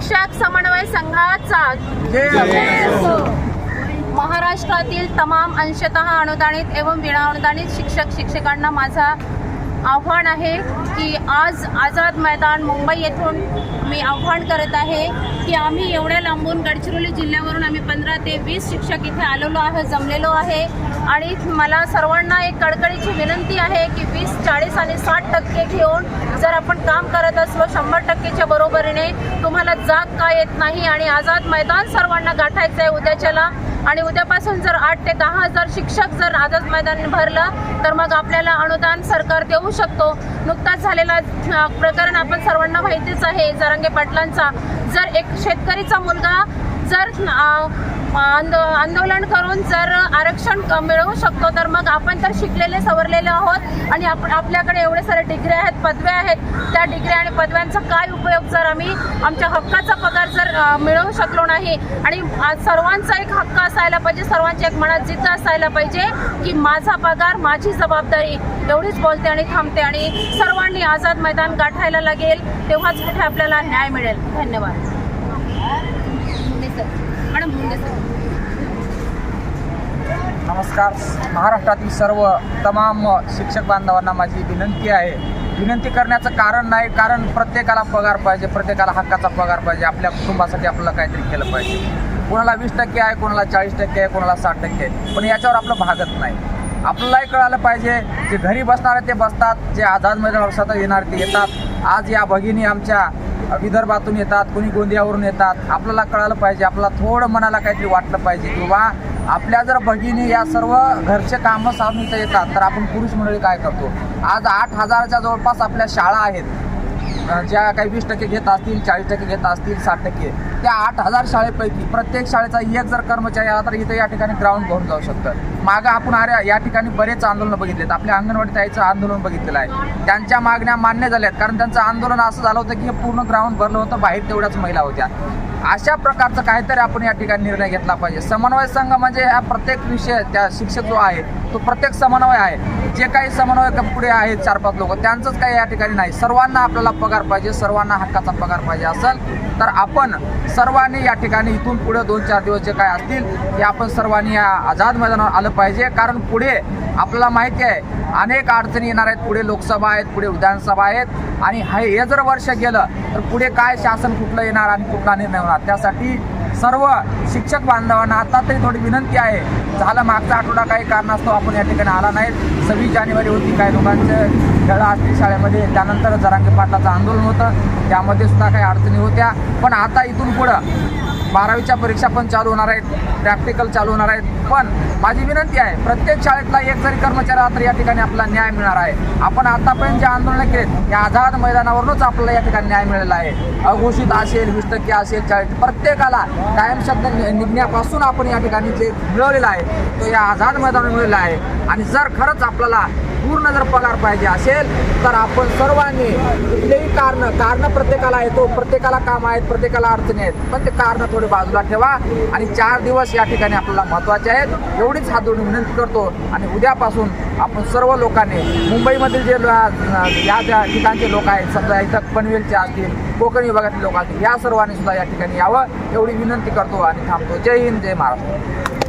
शिक्षक समन्वय संघाचा महाराष्ट्रातील तमाम अंशतः अनुदानित एवं विना अनुदानित शिक्षक शिक्षकांना माझा आव्हान आहे की आज आझाद मैदान मुंबई येथून मी आव्हान करत आहे की आम्ही एवढ्या लांबून गडचिरोली जिल्ह्यावरून आम्ही पंधरा ते वीस शिक्षक इथे आलेलो आहे जमलेलो आहे. आणि मला सर्वांना एक कडकडीची विनंती आहे की वीस चाळीस आणि साठ टक्के घेऊन जर आपण काम करत असलो शंभर टक्केच्या बरोबरीने तुम्हाला जाग का येत नाही आणि आझाद मैदान सर्वांना गाठायचं आहे उद्याच्याला. आणि उद्यापासून जर आठ ते दहा हजार शिक्षक जर आझाद मैदान भरलं तर मग आपल्याला अनुदान सरकार देऊ शकतो. नुकताच झालेला प्रकरण आपण सर्वांना माहितीच आहे जरांगे पाटलांचा. जर एक शेतकरीचा मुलगा जर आंदो आंदोलन करून जर आरक्षण क- मिळवू शकतो तर मग आपण तर शिकलेले सवरलेले आहोत. आणि आप आपल्याकडे एवढे सारे डिग्री आहेत पदव्या आहेत. त्या डिग्री आणि पदव्यांचा काय उपयोग जर आम्ही आमच्या हक्काचा पगार जर मिळवू शकलो नाही आणि सर्वांचा एक हक्क असायला पाहिजे सर्वांची एक मनात जिद्द असायला पाहिजे की माझा पगार माझी जबाबदारी एवढीच बोलते आणि थांबते आणि सर्वांनी आझाद मैदान गाठायला लागेल तेव्हाच कुठे आपल्याला न्याय मिळेल. धन्यवाद. मुंडे मॅडम नमस्कार. महाराष्ट्रातील सर्व तमाम शिक्षक बांधवांना माझी विनंती आहे. विनंती करण्याचं कारण नाही कारण प्रत्येकाला पगार पाहिजे प्रत्येकाला हक्काचा पगार पाहिजे आपल्या कुटुंबासाठी आपल्याला काहीतरी केलं पाहिजे. कोणाला वीस टक्के आहे कोणाला चाळीस टक्के आहे कोणाला साठ टक्के आहे पण याच्यावर आपलं भागत नाही. आपल्यालाही कळालं पाहिजे जे घरी बसणारे ते बसतात जे आझाद मैदानावर सतत येणारे ते येतात. आज या भगिनी आमच्या विदर्भातून येतात कोणी गोंदियावरून येतात. आपल्याला कळालं पाहिजे आपल्याला थोडं मनाला काहीतरी वाटलं पाहिजे किंवा आपल्या जर भगिनी या सर्व घरचे कामं साधून इथं येतात तर आपण पुरुष मंडळी काय करतो? आज आठ हजाराच्या जवळपास आपल्या शाळा आहेत. ज्या काही वीस टक्के घेत असतील चाळीस टक्के घेत असतील साठ टक्के. त्या आठ हजार शाळेपैकी प्रत्येक शाळेचा एक जर कर्मचारी आला तर इथं या ठिकाणी ग्राउंड भरून जाऊ शकतं. मागं आपण अरे या ठिकाणी बरेच आंदोलन बघितलेत. आपल्या अंगणवाडी ताईचं आंदोलन बघितलेलं आहे. त्यांच्या मागण्या मान्य झाल्यात कारण त्यांचं आंदोलन असं झालं होतं की हे पूर्ण ग्राउंड भरलं होतं बाहेर तेवढ्याच महिला होत्या. अशा प्रकारचं काहीतरी आपण या ठिकाणी निर्णय घेतला पाहिजे. समन्वय संघ म्हणजे हा प्रत्येक विषय त्या शिक्षक जो आहे तो प्रत्येक समन्वय आहे. जे काही समन्वयक पुढे आहेत चार पाच लोक त्यांचंच काही या ठिकाणी नाही. सर्वांना आपल्याला पगार पाहिजे सर्वांना हक्काचा पगार पाहिजे असेल तर आपण सर्वांनी या ठिकाणी इथून पुढे दोन चार दिवस जे काय असतील ते आपण सर्वांनी या आझाद मैदानावर आलं पाहिजे. कारण पुढे आपल्याला माहिती आहे अनेक अडचणी येणार आहेत. पुढे लोकसभा आहेत पुढे विधानसभा आहेत. आणि हे जर वर्ष गेलं तर पुढे काय शासन कुठलं येणार आणि कुठला निर्णय होणार? त्यासाठी सर्व शिक्षक बांधवांना आता तरी थोडी विनंती आहे. झालं मागचा आठवडा काही कारणास्तव आपण या ठिकाणी आला नाहीत. सव्वीस जानेवारी होती काही लोकांचे खेळा असतील शाळेमध्ये. त्यानंतर जरांगे पाटलाचं आंदोलन होतं. त्यामध्ये सुद्धा काही अडचणी होत्या. पण आता इथून पुढं बारावीच्या परीक्षा पण चालू होणार आहेत. प्रॅक्टिकल चालू होणार आहेत. पण माझी विनंती आहे प्रत्येक शाळेतला एक जरी कर्मचारी आला तर या ठिकाणी आपला न्याय मिळणार आहे. आपण आतापर्यंत जे आंदोलनं केलेत या आझाद मैदानावरूनच आपल्याला या ठिकाणी न्याय मिळालेला आहे. अघोषित असेल वीस टक्के असेल चाळीस प्रत्येकाला कायम शब्द नि- निघण्यापासून आपण या ठिकाणी जे मिळवलेला आहे तो या आझाद मैदानावर मिळालेला आहे. आणि जर खरंच आपल्याला पूर्ण जर पगार पाहिजे असेल तर आपण सर्वांनी कुठलेही कारण कारण प्रत्येकाला येतो प्रत्येकाला काम आहेत प्रत्येकाला अडचणी आहेत पण ते कारण थोडे बाजूला ठेवा आणि चार दिवस या ठिकाणी आपल्याला महत्त्वाचे आहेत. एवढीच हात जोडून विनंती करतो आणि उद्यापासून आपण सर्व लोकांनी मुंबईमधील जे लो- या ज्या ठिकाणचे लोक आहेत समजा इथं पनवेलचे असतील कोकण विभागातील लोक असतील या सर्वांनी सुद्धा या ठिकाणी यावं एवढी विनंती करतो आणि थांबतो. जय हिंद जय महाराष्ट्र.